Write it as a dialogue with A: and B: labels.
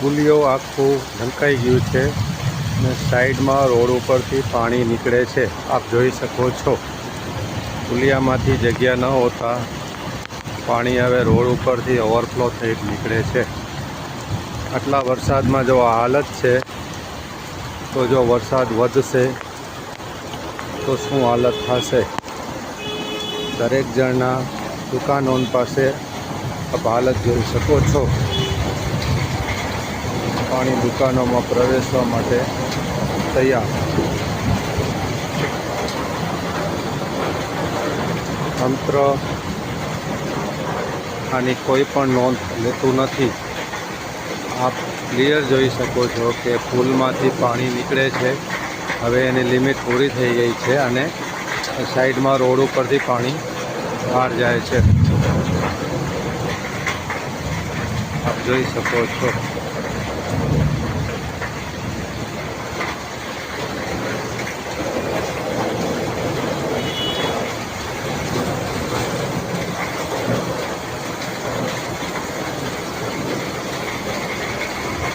A: પુલિયો આખું ઢંકાઈ ગયું છે અને સાઈડમાં રોડ ઉપરથી પાણી નીકળે છે. આપ જોઈ શકો છો. પુલિયામાંથી જગ્યા ન હોતા પાણી હવે રોડ ઉપરથી ઓવરફ્લો થઈ નીકળે છે. આટલા વરસાદમાં જો આ હાલત છે, તો જો વરસાદ વધશે, તો શું હાલત થશે? દરેક જણના દુકાનો પાસે આપ હાલત જોઈ શકો છો. પાણી દુકાનોમાં પ્રવેશવા માટે તૈયાર. તંત્ર આની કોઈ પણ નોંધ લેતું નથી. આપ ક્લિયર જોઈ શકો છો કે પુલમાંથી પાણી નીકળે છે. હવે એની લિમિટ પૂરી થઈ ગઈ છે અને સાઈડમાં રોડ ઉપરથી પાણી બહાર જાય છે. આપ જોઈ શકો છો.